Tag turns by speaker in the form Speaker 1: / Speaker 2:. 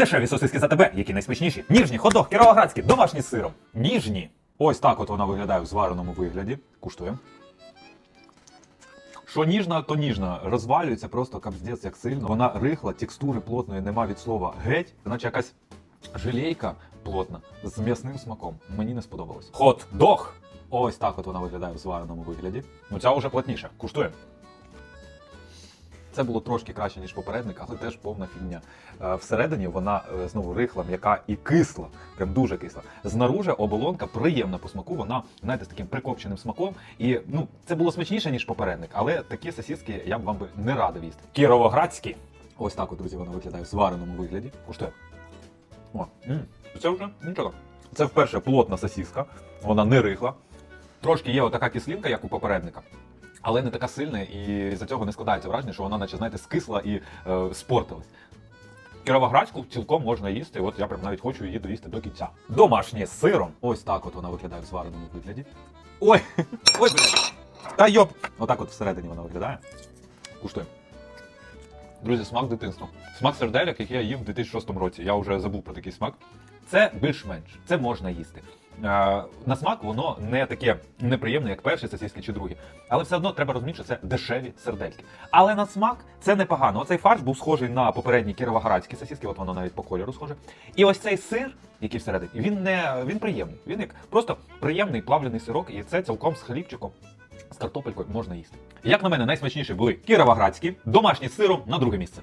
Speaker 1: Дешеві сосиски за тебе, які найсмачніші. Ніжні, ходох, кіровоградські, домашні з сиром. Ніжні. Ось так от вона виглядає в звареному вигляді. Куштуємо. Що ніжна, то ніжна. Розвалюється просто капздець як сильно. Вона рихла, текстури плотної нема від слова геть, наче якась желейка плотна з м'ясним смаком. Мені не сподобалось. Хот-дог. Ось так от вона виглядає в звареному вигляді. Ну ця вже плотніша. Куштуємо. Це було трошки краще, ніж попередник, але теж повна фігня. Е, Всередині вона е, знову рихла, м'яка і кисла, прям дуже кисла. Знаружи оболонка приємна по смаку, вона, знаєте, з таким прикопченим смаком. І ну, це було смачніше, ніж попередник, але такі сосиски я б вам би не радив їсти. Кіровоградські. Ось так, от, друзі, вона виглядає в звареному вигляді. Куштує. О, м, це вже нічого. Це вперше плотна сосиска, вона не рихла. Трошки є отака кислинка, як у попередника. Але не така сильна, і за цього не складається враження, що вона, наче, знаєте, скисла і е, спортилась. Кіровоградську цілком можна їсти, от я прям навіть хочу її доїсти до кінця. Домашнє з сиром. Ось так от вона виглядає в звареному вигляді. Ой! Ой, блін! Та йоп! Отак от всередині вона виглядає. Куштуємо. Друзі, смак дитинства. Смак серделяк, який я їв в 2006 році. Я вже забув про такий смак. Це більш-менш, це можна їсти. На смак воно не таке неприємне, як перші сосиски чи другі. Але все одно треба розуміти, що це дешеві сердельки. Але на смак це непогано. Оцей фарш був схожий на попередні кіровоградські сосиски, от воно навіть по кольору схоже. І ось цей сир, який всередині, він не він приємний. Він як просто приємний плавлений сирок, і це цілком з хлібчиком. З картопелькою можна їсти. Як на мене, найсмачніші були кіровоградські, домашні з сиром на друге місце.